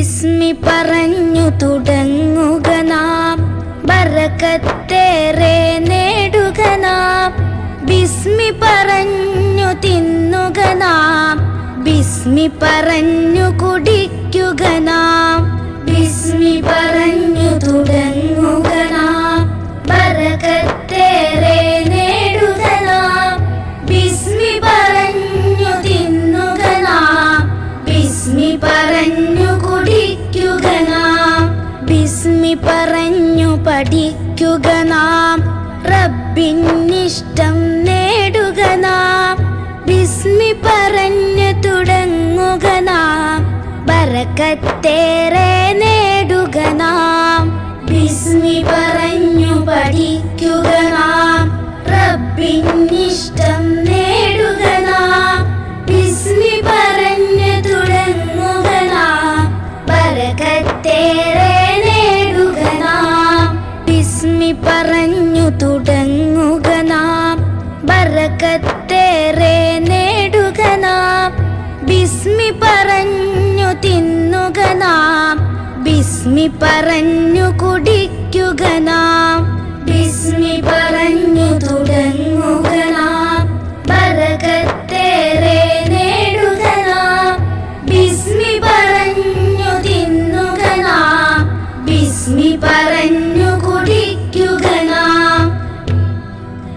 ബിസ്മി പറഞ്ഞു തുടങ്ങുക നാം. ബറക്കത്തേറെ നേടുക നാം. ബിസ്മി പറഞ്ഞു തിന്നുക നാം. ബിസ്മി പറഞ്ഞു കുടിക്കുക നാം. ബിസ്മി പറഞ്ഞു തുടങ്ങുക ബിസ്മി പറഞ്ഞു പഠിക്കുക നാം. റബ്ബിനിഷ്ടം നേടുക നാം. ബിസ്മി പറഞ്ഞു തുടങ്ങുക നാം. ബറക്കത്തേറെ നേടുക പറഞ്ഞു തുടങ്ങുക നാം. ബറക്കത്തേറെ നേടുക നാം. ബിസ്മി പറഞ്ഞു തിന്നുക നാം. ബിസ്മി പറഞ്ഞു കുടിക്കുക നാം.